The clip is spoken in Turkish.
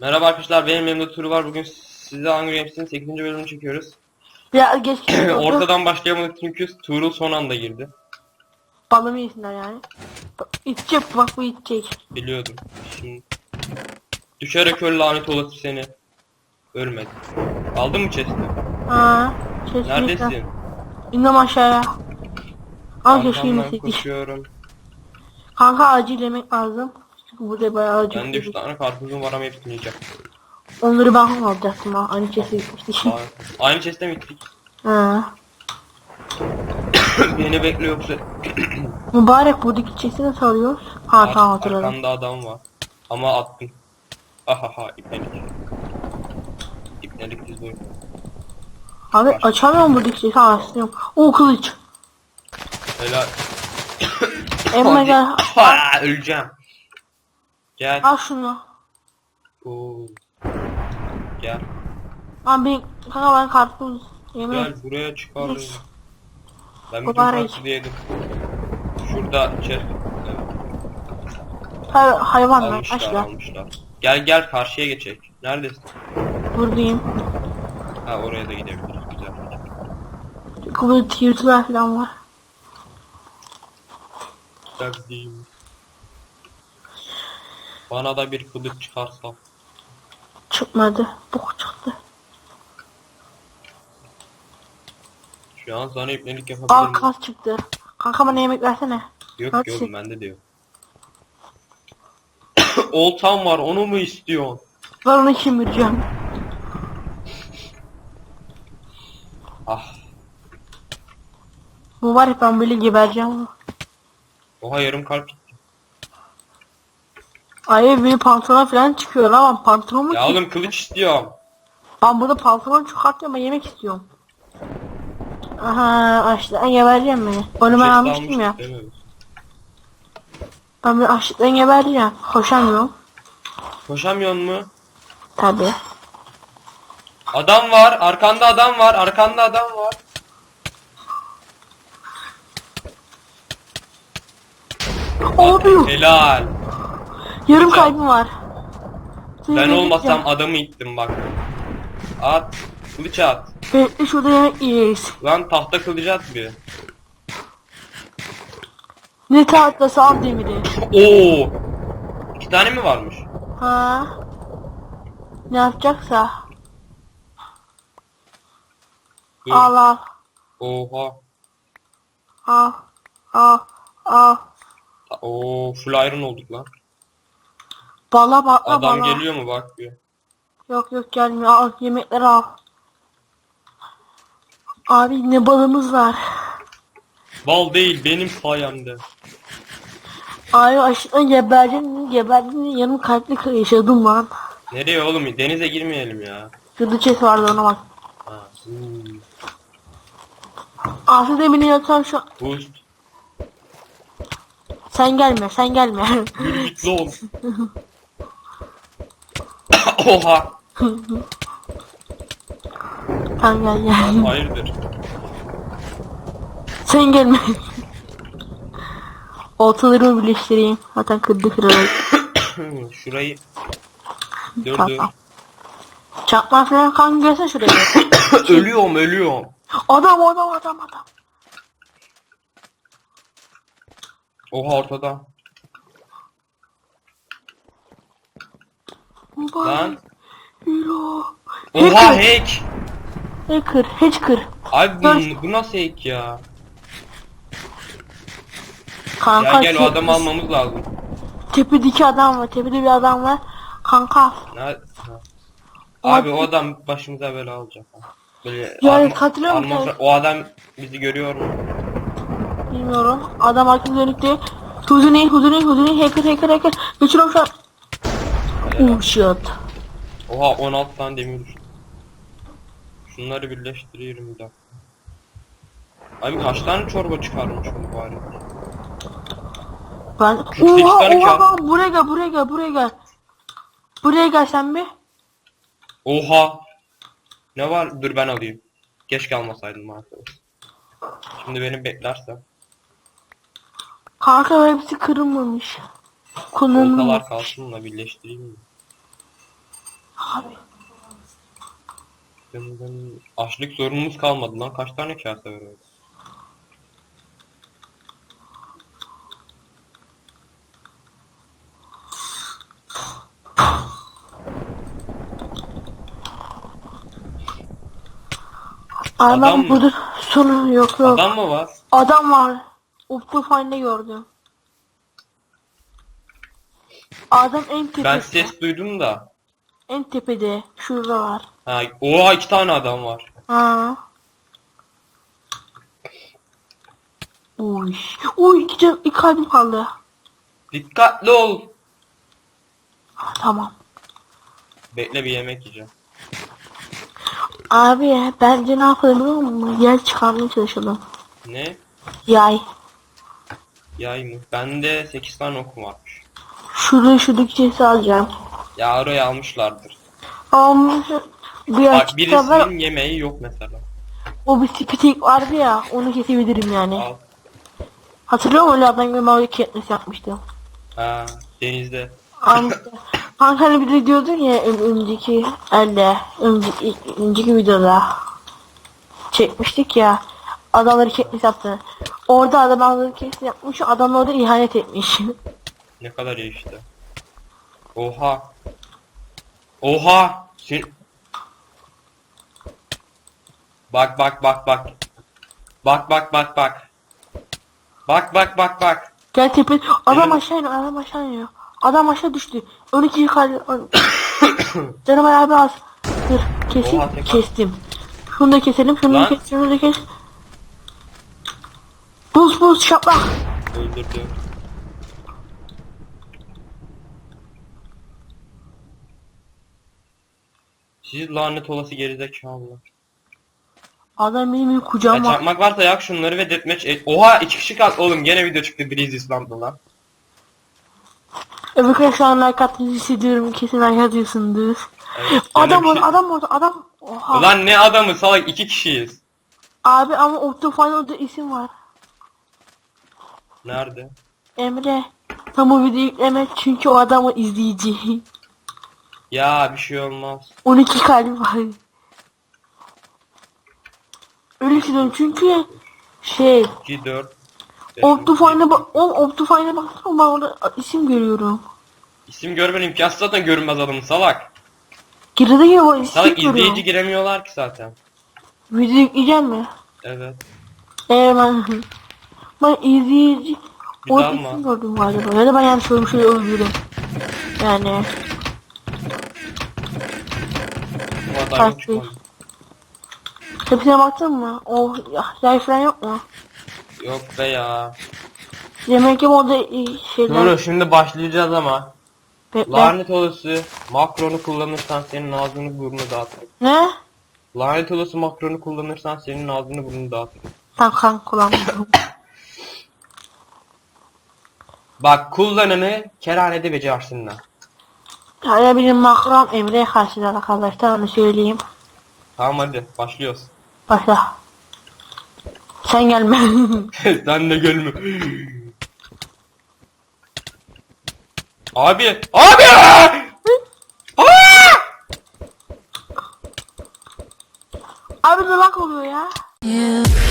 Merhaba arkadaşlar benim yanımda Turu var. Bugün size Hunger Games'in 8. bölümünü çekiyoruz. Ya geç Ortadan başlayamadık çünkü Tuğrul son anda girdi. balımı yesinler yani. İçecek bak bu içecek. Biliyordum. Şimdi düşerek öl lanet olası seni. Ölmedi. Aldın mı chest'i? Ha, kesinlikle. Neredesin? İndim aşağıya. Al keşke. Kanka acil yemek lazım. Burada bayağı. Ben de 3 tane karpuzum var ama hepsini yiyeceğim. Onları ben alacaktım ha. Aynı kese gitmiştik. Aa, Aynı chest'e mi gittik? ha. Beni bekliyor yoksa. Mübarek buradaki chest'i nasıl alıyoruz? Ha tamam hatırladım. Arkamda adam var. Ama attım. Ahaha ipnelik. İpnelik düz boy. Abi açamıyorum buradaki chest'i. Ha açıyorum. O kılıç. Helal. Emre gel. Aa, öleceğim. Gel. Al şunu. Oo. Gel. Abi kanka ben karpuz yemeği. Gel buraya çıkardım. Yes. Ben bütün karpuzu yedim. Şurada chest. Evet, Hay hayvanlar almışlar aşağı. almışlar. Gel gel karşıya geçecek. Neredesin? Buradayım. Ha oraya da gidebiliriz. Güzel. Kılıç yırtılar falan var. Güzel değil. Bana da bir kılıç çıkarsa. Çıkmadı. Bok çıktı. Şu an sana ipnelik Aa yapabilirim. kas çıktı. Kanka bana yemek versene. Yok Kaç yok bende de yok. Oltam var onu mu istiyorsun? Ben onu kemireceğim. Ah. Bu var ya ben böyle gebereceğim. Oha yarım kalp. Ay bir pantolon falan çıkıyor ama pantolon mu Ya oğlum kılıç istiyorum. Ben burada pantolon çıkartıyorum ben yemek istiyorum. Aha açlıktan gebereceğim beni. Onu ben almıştım ya. Ben bir açlıktan gebereceğim. Koşamıyorum. Koşamıyorsun mu? Tabi. Adam var, arkanda adam var, arkanda adam var. Abi Helal. Yarım kalbim var. Seni Ben bekleteceğim. olmasam adamı ittim bak. At. Kılıç at. Bekle şurada yemek yiyeceğiz. Lan tahta kılıcı at bir. Ne tahtası al demiri. Oo. İki tane mi varmış? Ha. Ne yapacaksa. Dur. Al al. Oha. Al. Al. Al. Oo full iron olduk lan. Bala bakla Adam bala. geliyor mu bak bir. Yok yok gelmiyor. Al yemekleri al. Abi ne balımız var. Bal değil benim sayemde. Abi aşkına geberdin geberdin yarım kalpli yaşadım lan. Nereye oğlum? Denize girmeyelim ya. Şurada chest vardı ona bak. Ha. hmm. Asıl demini yatsam şu Boost. Sen gelme sen gelme. Yürü git lan. Oha. sen gel gel. Hayırdır? Sen gelme. Oltalarımı birleştireyim. Zaten kırdı kırarak. Şurayı. Dur Tamam. Çakma falan kan gelsene şuraya. ölüyorum ölüyorum. adam adam adam adam. Oha ortada. Baba, Lan. Hero. Oha Hacker. hack. Hacker. Hacker. Abi bu, bu nasıl hack ya? Kanka Gel gel o adamı almamız lazım. Tepedeki adam var. Tepede bir adam var. Kanka. Ne? Abi o adam başımıza bela olacak. ha. Böyle Ya, arma- katılıyor musun? O adam bizi görüyor mu? Bilmiyorum. Adam arka dönükte. Huzuni, huzuni, huzuni, hacker, hacker, hacker. Geçiyorum şu an. Oh shit. Oha 16 tane demir düştü. Şunları birleştiriyorum bir dakika. Abi kaç tane çorba çıkarmış bu bari? Ben... Oha, oha, buraya gel, buraya gel, buraya gel. Buraya gel sen bir. Oha! Ne var? Dur ben alayım. Keşke almasaydım arkadaş. Şimdi beni beklersen. Kanka hepsi kırılmamış. Kullanılmamış. Oltalar kalsın da birleştireyim mi? Abi. Dın dın. Açlık sorunumuz kalmadı lan. Kaç tane kase var öyle? Adam ben mı? burada sonu yok yok. Adam, Adam mı var? var. Optifine'de gördüm. Adam en tepede. Ben ses duydum da. En tepede. Şurada var. Ha, oha iki tane adam var. Ha. Uy. Uy iki, can, iki kalbim kaldı. Dikkatli ol. Ha, tamam. Bekle bir yemek yiyeceğim. Abi bence ne yapalım biliyor musun? Yel çıkarmaya çalışalım. Ne? Yay. Yay mı? Bende 8 tane okum varmış. Şurada şuradaki sesi alacağım. Ya orayı almışlardır. Almış. Bir Bak açıkta var. birisinin yemeği yok mesela. O bir spitik vardı ya. Onu kesebilirim yani. Al. Hatırlıyor musun öyle adam gibi mavi ketmesi yapmıştım. Ha, denizde. Hani bir de diyordun ya ön- önceki elde, önceki, önceki videoda çekmiştik ya. Adamları ketmesi yaptı. Orada adam adamları ketmesi yapmış, adam orada ihanet etmiş. Ne kadar iyi işte. Oha. Oha. Sen... Bak bak bak bak. Bak bak bak bak. Bak bak bak bak. Gel tepe, adam aşağı iniyor, adam aşağı iniyor. Adam aşağı düştü. 12 kaldı. Canım abi az. Dur, kesin, Oha, tekrar. kestim. Şunu da keselim, şunu da Lan. kes, şunu da kes. Buz buz şaplak. Öldürdü. Siz lanet olası gerizekalılar. Adam benim bir Ya kucağıma. çakmak varsa yak şunları ve deathmatch et. Oha iki kişi kaldı oğlum gene video çıktı Breeze İslam'da lan. Öbür şu an like attığınızı hissediyorum. Kesin like atıyorsunuz. Evet, Adam orada, şey- adam orada, adam. Oha. Ulan ne adamı salak iki kişiyiz. Abi ama Optifine orada isim var. Nerede? Emre. Tam o videoyu yükleme çünkü o adam o izleyici. Ya bir şey olmaz. 12 kalbi var. Öyle hissediyorum çünkü şey 2 4 5, Optifine'e bak, o Optifine'e baksana ben orada isim görüyorum. İsim görmen imkansız zaten görünmez adamın salak. Girdi ya o isim Salak görüyorum. izleyici giremiyorlar ki zaten. Video yükleyecek mi? Evet. Ee ben ben izleyici Bir o daha isim gördüm galiba ya da ben yanlış görmüş şöyle özürüm. Yani Çıkmadı. hepsine baktın mı? O ya, yay falan yok mu? Yok be ya. Yemek yem orada şeyler Nuru şimdi başlayacağız ama. bekle. Lanet olası makronu kullanırsan senin ağzını burnunu dağıtırım. Ne? Lanet olası makronu kullanırsan senin ağzını burnunu dağıtırım. Tam kan kullanmadım. Bak kullananı kerhanede becersinler. Ya benim makram Emre'ye karşılar arkadaşlar onu söyleyeyim. Tamam hadi başlıyoruz. Başla. Sen gelme. Sen de gülme. Abi! Abi! Abi de lak oluyor ya. You